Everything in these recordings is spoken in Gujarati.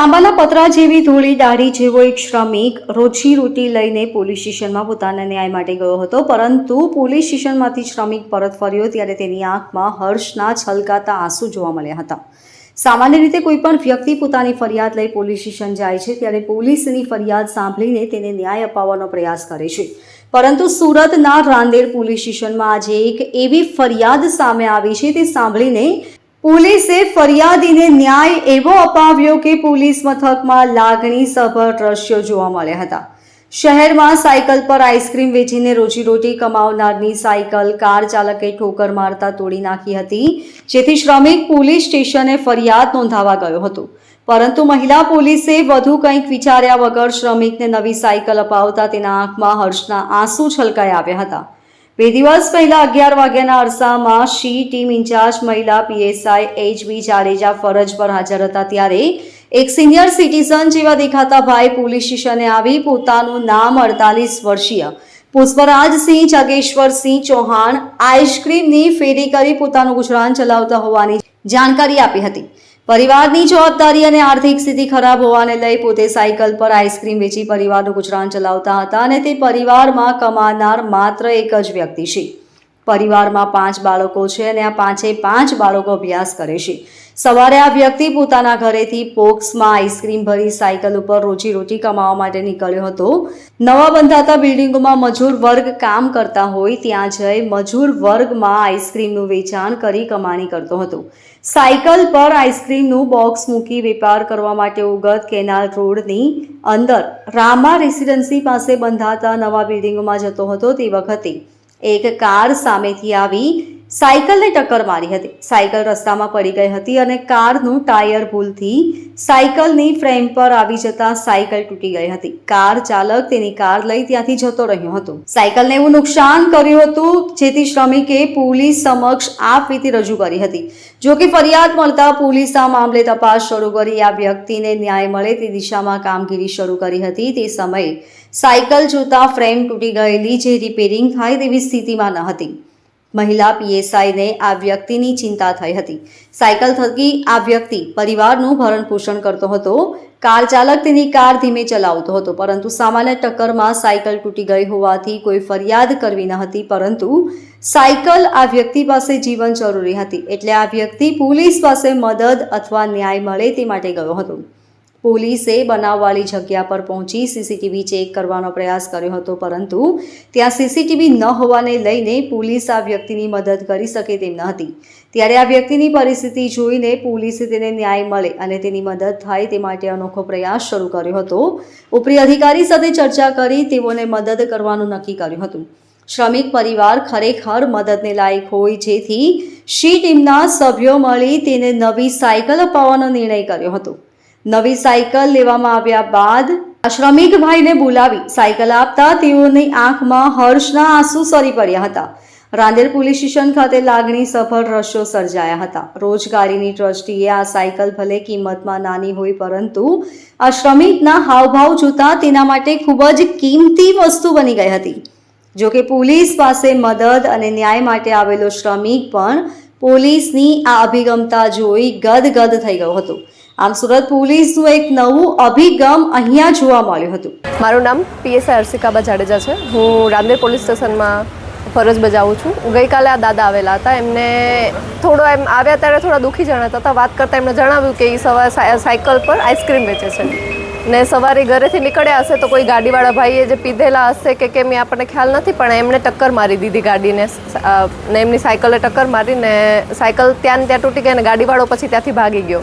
તાંબાના પતરા જેવી ધૂળી દાઢી જેવો એક શ્રમિક રોજી રોટી લઈને પોલીસ સ્ટેશનમાં પોતાના ન્યાય માટે ગયો હતો. પરંતુ પોલીસ સ્ટેશનમાંથી શ્રમિક પરત ફર્યો ત્યારે તેની આંખમાં હર્ષના છલકાતા આંસુ જોવા મળ્યા હતા. સામાન્ય રીતે કોઈ પણ વ્યક્તિ પોતાની ફરિયાદ લઈ પોલીસ સ્ટેશન જાય છે ત્યારે પોલીસની ફરિયાદ સાંભળીને તેને ન્યાય અપાવવાનો પ્રયાસ કરે છે. પરંતુ સુરતના રાંદેર પોલીસ સ્ટેશનમાં આજે એક એવી ફરિયાદ સામે આવી છે તે સાંભળીને પોલીસે ફરિયાદીને ન્યાય એવો અપાવ્યો કે પોલીસ મથકમાં લાગણી સભર દ્રશ્યો જોવા મળ્યા હતા. શહેરમાં સાયકલ પર આઈસ્ક્રીમ વેચીને રોજીરોટી કમાવનારની સાયકલ કાર ચાલકે ઠોકર મારતા તોડી નાખી હતી, જેથી શ્રમિક પોલીસ સ્ટેશને ફરિયાદ નોંધાવા ગયો હતો. પરંતુ મહિલા પોલીસે વધુ કંઈક વિચાર્યા વગર શ્રમિકને નવી સાયકલ અપાવતા તેના આંખમાં હર્ષના આંસુ છલકાઈ આવ્યા હતા. બે દિવસ પહેલા અગિયાર વાગ્યાના અરસામાં શી ટીમ ઇન્ચાર્જ મહિલા પીએસઆઈ એચ બી જાડેજા ફરજ પર હાજર હતા ત્યારે એક સિનિયર સિટીઝન જેવા દેખાતા ભાઈ પોલીસ સ્ટેશને આવી પોતાનું નામ અડતાલીસ વર્ષીય પુષ્પરાજસિંહ જગેશ્વરસિંહ ચૌહાણ આઈસ્ક્રીમની ફેરી કરી પોતાનું ગુજરાન ચલાવતા હોવાની જાણકારી આપી હતી. પરિવારની જવાબદારી અને આર્થિક સ્થિતિ ખરાબ હોવાને લઈ પોતે સાયકલ પર આઈસ્ક્રીમ વેચી પરિવારનું ગુજરાન ચલાવતા હતા અને તે પરિવારમાં કમાનાર માત્ર એક જ વ્યક્તિ છે. પરિવારમાં પાંચ બાળકો છે અને આ પાંચે પાંચ બાળકો અભ્યાસ કરે છે. સવારે આ વ્યક્તિ પોતાના ઘરેથી પોક્સમાં આઈસ્ક્રીમ ભરી સાયકલ ઉપર રોજીરોટી કમાવા માટે નીકળ્યો હતો. નવા બંધાતા બિલ્ડિંગોમાં મજૂર વર્ગ કામ કરતા હોય ત્યાં જઈ મજૂર વર્ગમાં આઈસ્ક્રીમનું વેચાણ કરી કમાણી કરતો હતો. સાયકલ પર આઈસ્ક્રીમનું બોક્સ મૂકી વેપાર કરવા માટે ઉગત કેનાલ રોડની અંદર રામા રેસિડેન્સી પાસે બંધાતા નવા બિલ્ડિંગોમાં જતો હતો તે વખતે. એક કાર સામેથી આવી સાયકલને ટક્કર મારી હતી. સાયકલ રસ્તામાં પડી ગઈ હતી અને કારનું ટાયર ભૂલથી સાયકલની ફ્રેમ પર આવી જતા સાયકલ તૂટી ગઈ હતી. કાર ચાલક તેની કાર લઈ ત્યાંથી જતો રહ્યો હતો. સાયકલને એવું નુકસાન કર્યું હતું જેથી શ્રમિકે પોલીસ સમક્ષ આપવીતી રજૂ કરી હતી. જો કે ફરિયાદ મળતા પોલીસ આ મામલે તપાસ શરૂ કરી. આ વ્યક્તિને ન્યાય મળે તે દિશામાં કામગીરી શરૂ કરી હતી. તે સમયે સાયકલ જોતા ફ્રેમ તૂટી ગયેલી જે રિપેરિંગ થાય તેવી સ્થિતિમાં ન હતી. મહિલા પીએસઆઈને આ વ્યક્તિની ચિંતા થઈ હતી. સાયકલ થકી આ વ્યક્તિ પરિવારનું ભરણ પોષણ કરતો હતો. કાર ચાલક તેની કાર ધીમે ચલાવતો હતો, પરંતુ સામાન્ય ટક્કરમાં સાયકલ તૂટી ગઈ હોવાથી કોઈ ફરિયાદ કરવી ન હતી, પરંતુ સાયકલ આ વ્યક્તિ પાસે જીવન જરૂરી હતી, એટલે આ વ્યક્તિ પોલીસ પાસે મદદ અથવા ન્યાય મળે તે માટે ગયો હતો. પોલીસે બનાવવાળી જગ્યા પર પહોંચી સીસીટીવી ચેક કરવાનો પ્રયાસ કર્યો હતો, પરંતુ ત્યાં સીસીટીવી ન હોવાને લઈને પોલીસ આ વ્યક્તિની મદદ કરી શકે તેમ ન હતી. ત્યારે આ વ્યક્તિની પરિસ્થિતિ જોઈને પોલીસે તેને ન્યાય મળે અને તેની મદદ થાય તે માટે અનોખો પ્રયાસ શરૂ કર્યો હતો. ઉપરી અધિકારી સાથે ચર્ચા કરી તેઓને મદદ કરવાનું નક્કી કર્યું હતું. શ્રમિક પરિવાર ખરેખર મદદને લાયક હોય જેથી શી ટીમના સભ્યો મળી તેને નવી સાયકલ અપાવવાનો નિર્ણય કર્યો હતો. નવી સાયકલ લેવામાં આવ્યા બાદ આ શ્રમિક ભાઈને બોલાવી સાયકલ આપતા તેઓની આંખમાં હર્ષના આંસુ સરી પડ્યા હતા. રાંદેર પોલીસ સ્ટેશન ખાતે લાગણી સફળ દ્રશ્યો સર્જાયા હતા. રોજગારીની દ્રષ્ટિએ આ સાયકલ ભલે કિંમતમાં નાની હોય પરંતુ આ શ્રમિકના હાવભાવ જોતા તેના માટે ખૂબ જ કિંમતી વસ્તુ બની ગઈ હતી. જો કે પોલીસ પાસે મદદ અને ન્યાય માટે આવેલો શ્રમિક પણ પોલીસની આ અભિગમતા જોઈ ગદગદ થઈ ગયો હતો. આમ સુરત પોલીસનું એક નવું અભિગમ અહીંયા જોવા મળ્યું હતું. મારું નામ પીએસઆઈ હર્ષિકાબા જાડેજા છે. હું રાંદેર પોલીસ સ્ટેશનમાં ફરજ બજાવું છું. ગઈકાલે આ દાદા આવેલા હતા. એમને થોડો એમ આવ્યા ત્યારે થોડા દુઃખી જણાતા હતા. વાત કરતાં એમને જણાવ્યું કે એ સવારે સાયકલ પર આઈસ્ક્રીમ વેચે છે. ને સવારે ઘરેથી નીકળ્યા હશે તો કોઈ ગાડીવાળા ભાઈએ જે પીધેલા હશે કે કેમ એ આપણને ખ્યાલ નથી, પણ એમણે ટક્કર મારી દીધી ગાડીને. ને એમની સાયકલે ટક્કર મારીને સાયકલ ત્યાં ત્યાં તૂટી ગઈ અને ગાડીવાળો પછી ત્યાંથી ભાગી ગયો.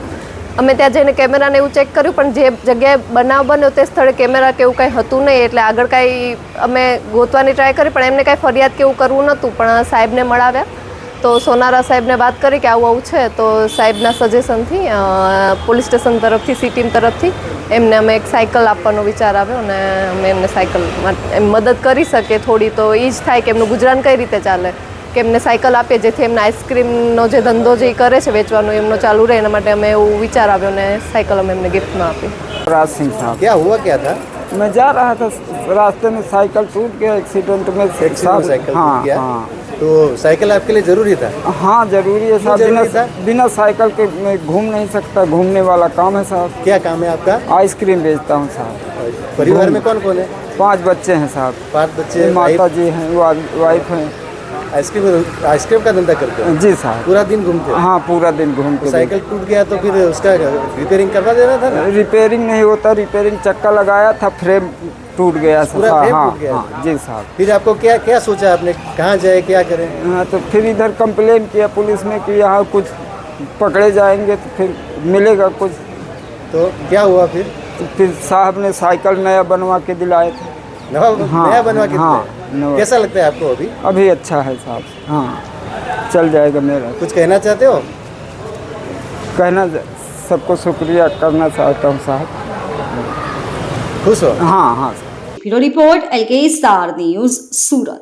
અમે ત્યાં જઈને કેમેરાને એવું ચેક કર્યું, પણ જે જગ્યાએ બનાવ બન્યો તે સ્થળે કેમેરા કે એવું કાંઈ હતું નહીં, એટલે આગળ કાંઈ અમે ગોતવાની ટ્રાય કરી, પણ એમને કાંઈ ફરિયાદ કે એવું કરવું નહોતું, પણ સાહેબને મળાવ્યા. તો સોનારા સાહેબને વાત કરી કે આવું આવું છે, તો સાહેબના સજેશનથી પોલીસ સ્ટેશન તરફથી, સી ટીમ તરફથી એમને અમે એક સાયકલ આપવાનો વિચાર આવ્યો અને અમે એમને સાયકલ એમ મદદ કરી શકીએ. થોડી તો એ જ થાય કે એમનું ગુજરાન કઈ રીતે ચાલે. કે એમને સાયકલ આપીએ જેથી એમને આઈસ્ક્રીમનો જે ધંધો જે ઈ કરે છે વેચવાનો એમનો ચાલુ રહે એના માટે અમે એવું વિચાર આવ્યો અને સાયકલ અમે એમને ગિફ્ટમાં આપી राज सिंह साहब क्या हुआ क्या था मैं जा रहा था रास्ते में साइकिल टूट गया एक्सीडेंट में एक्सीडेंट में साहब- साइकिल हाँ टूट गया? हाँ तो साइकिल आपके लिए जरूरी था हाँ जरूरी है साहब जरूरी बिना था? बिना साइकिल के मैं घूम नहीं सकता घूमने वाला काम है साहब क्या काम है आपका आइसक्रीम बेचता हूँ साहब परिवार में कौन कौन है पांच बच्चे हैं साहब पांच बच्चे माता जी हैं वा- वाइफ हैं आइसक्रीम आइसक्रीम का धंधा करते हो? जी साहब पूरा दिन घूमते हो? हाँ पूरा दिन घूमते तो साइकिल टूट गया तो फिर उसका रिपेयरिंग करवा देना था ना? रिपेयरिंग नहीं होता रिपेयरिंग चक्का लगाया था फ्रेम टूट गया पूरा फ्रेम हाँ टूट गया हाँ जी साहब फिर आपको क्या क्या सोचा आपने? कहाँ जाए क्या करें? हाँ तो फिर इधर कंप्लेन किया पुलिस में कि यहाँ कुछ पकड़े जाएँगे तो फिर मिलेगा कुछ। तो क्या हुआ फिर? फिर साहब ने साइकिल नया बनवा के दिलाए थे। हाँ, नया बनवा के हाँ। कैसा लगता है आपको अभी? अभी अच्छा है साहब। हाँ। चल जाएगा मेरा। कुछ कहना चाहते हो? कहना सबको शुक्रिया करना चाहता हूँ साहब। खुश हो? हाँ हाँ। Bureau report L K star news Surat.